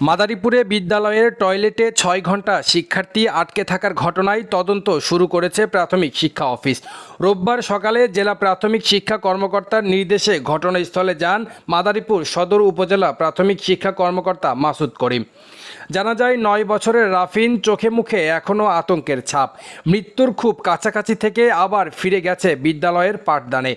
মাদারীপুরে বিদ্যালয়ের টয়লেটে ছয় ঘণ্টা শিক্ষার্থী আটকে থাকার ঘটনায় তদন্ত শুরু করেছে প্রাথমিক শিক্ষা অফিস। রোববার সকালে জেলা প্রাথমিক শিক্ষা কর্মকর্তার নির্দেশে ঘটনাস্থলে যান মাদারীপুর সদর উপজেলা প্রাথমিক শিক্ষা কর্মকর্তা মাসুদ করিম। জানা যায়, নয় বছরের রাফিন চোখে মুখে এখনও আতঙ্কের ছাপ। মৃত্যুর খুব কাছাকাছি থেকে আবার ফিরে গেছে বিদ্যালয়ের পাঠদানে।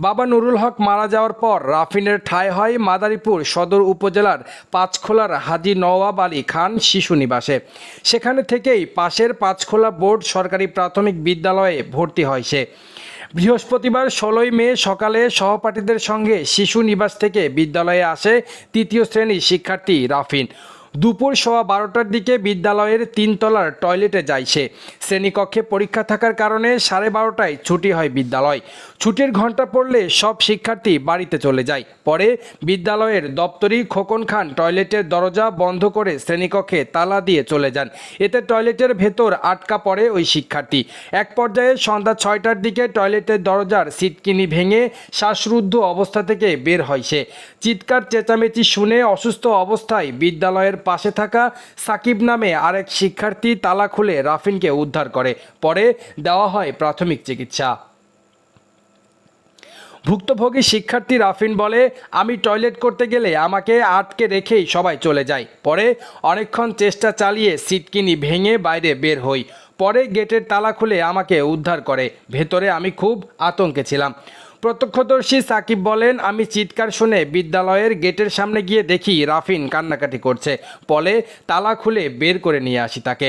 বাবা নুরুল হক মারা যাওয়ার পর রাফিনের ঠাঁই হয় মাদারীপুর সদর উপজেলার পাঁচখোলার হাজি নওয়াব আলী খান শিশু নিবাসে। সেখানে থেকেই পাশের পাঁচখোলা বোর্ড সরকারি প্রাথমিক বিদ্যালয়ে ভর্তি হয় সে। বৃহস্পতিবার ষোলোই মে সকালে সহপাঠীদের সঙ্গে শিশু নিবাস থেকে বিদ্যালয়ে আসে তৃতীয় শ্রেণির শিক্ষার্থী রাফিন। দুপুর সোয়া বারোটার দিকে বিদ্যালয়ের তিনতলার টয়লেটে যায় সে। শ্রেণীকক্ষে পরীক্ষা থাকার কারণে সাড়ে বারোটায় ছুটি হয় বিদ্যালয়। ছুটির ঘণ্টা পড়লে সব শিক্ষার্থী বাড়িতে চলে যায়। পরে বিদ্যালয়ের দপ্তরি খোকন খান টয়লেটের দরজা বন্ধ করে শ্রেণীকক্ষে তালা দিয়ে চলে যান। এতে টয়লেটের ভেতর আটকা পড়ে ওই শিক্ষার্থী। এক পর্যায়ে সন্ধ্যা ছয়টার দিকে টয়লেটের দরজার সিটকিনি ভেঙে শ্বাসরুদ্ধ অবস্থা থেকে বের হয় সে। চিৎকার, চেঁচামেচি শুনে অসুস্থ অবস্থায় বিদ্যালয়ের পাশে থাকা সাকিব নামে আরেক শিক্ষার্থী তালা খুলে রাফিনকে উদ্ধার করে। পরে দেওয়া হয় প্রাথমিক চিকিৎসা। ভুক্তভোগী শিক্ষার্থী রাফিন বলে, আমি টয়লেট করতে গেলে আমাকে আটকে রেখেই সবাই চলে যায়। পরে অনেকক্ষণ চেষ্টা চালিয়ে সিটকিনি ভেঙে বাইরে বের হই। পরে গেটের তালা খুলে আমাকে উদ্ধার করে। ভেতরে আমি খুব আতঙ্কে ছিলাম। প্রত্যক্ষদর্শী সাকিব বলেন, আমি চিৎকার শুনে বিদ্যালয়ের গেটের সামনে গিয়ে দেখি রাফিন কান্নাকাটি করছে। ফলে তালা খুলে বের করে নিয়ে আসি তাকে।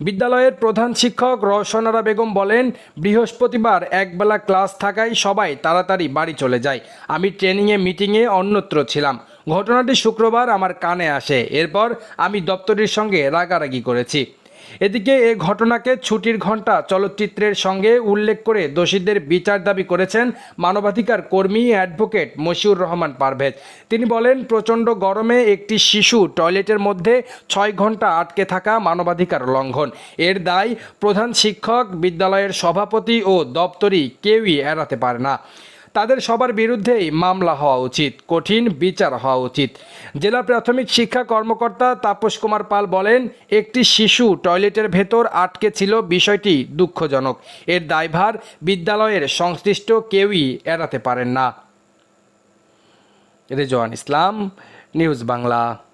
বিদ্যালয়ের প্রধান শিক্ষক রওশনারা বেগম বলেন, বৃহস্পতিবার একবেলা ক্লাস থাকায় সবাই তাড়াতাড়ি বাড়ি চলে যায় আমি ট্রেনিংয়ে, মিটিংয়ে অন্যত্র ছিলাম। ঘটনাটি শুক্রবার আমার কানে আসে। এরপর আমি দপ্তরের সঙ্গে রাগারাগি করেছি। এদিকে এ ঘটনাকে ছুটির ঘণ্টা চলচ্চিত্রের সঙ্গে উল্লেখ করে দোষীদের বিচার দাবি করেছেন মানবাধিকার কর্মী অ্যাডভোকেট মশিউর রহমান পারভেজ। তিনি বলেন, প্রচণ্ড গরমে একটি শিশু টয়লেটের মধ্যে ছয় ঘণ্টা আটকে থাকা মানবাধিকার লঙ্ঘন। এর দায় প্রধান শিক্ষক, বিদ্যালয়ের সভাপতি ও দপ্তরি কেউই এড়াতে পারে না। তাদের সবার বিরুদ্ধেই মামলা হওয়া উচিত, কঠিন বিচার হওয়া উচিত। জেলা প্রাথমিক শিক্ষা কর্মকর্তা তাপস কুমার পাল বলেন, একটি শিশু টয়লেটের ভেতর আটকে ছিল, বিষয়টি দুঃখজনক। এর দায়ভার বিদ্যালয়ের সংশ্লিষ্ট কেউই এড়াতে পারেন না। রেজওয়ান ইসলাম, নিউজ বাংলা।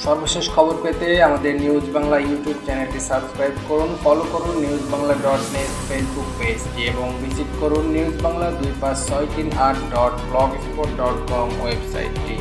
সর্বশেষ খবর পেতে আমাদের নিউজ বাংলা ইউটিউব চ্যানেলটি সাবস্ক্রাইব করুন ফলো করুন news Bangla dot net Facebook পেজটি এবং ভিজিট করুন নিউজ বাংলা দুই পাঁচ ছয় তিন আট dot blog sport dot com ওয়েবসাইটটি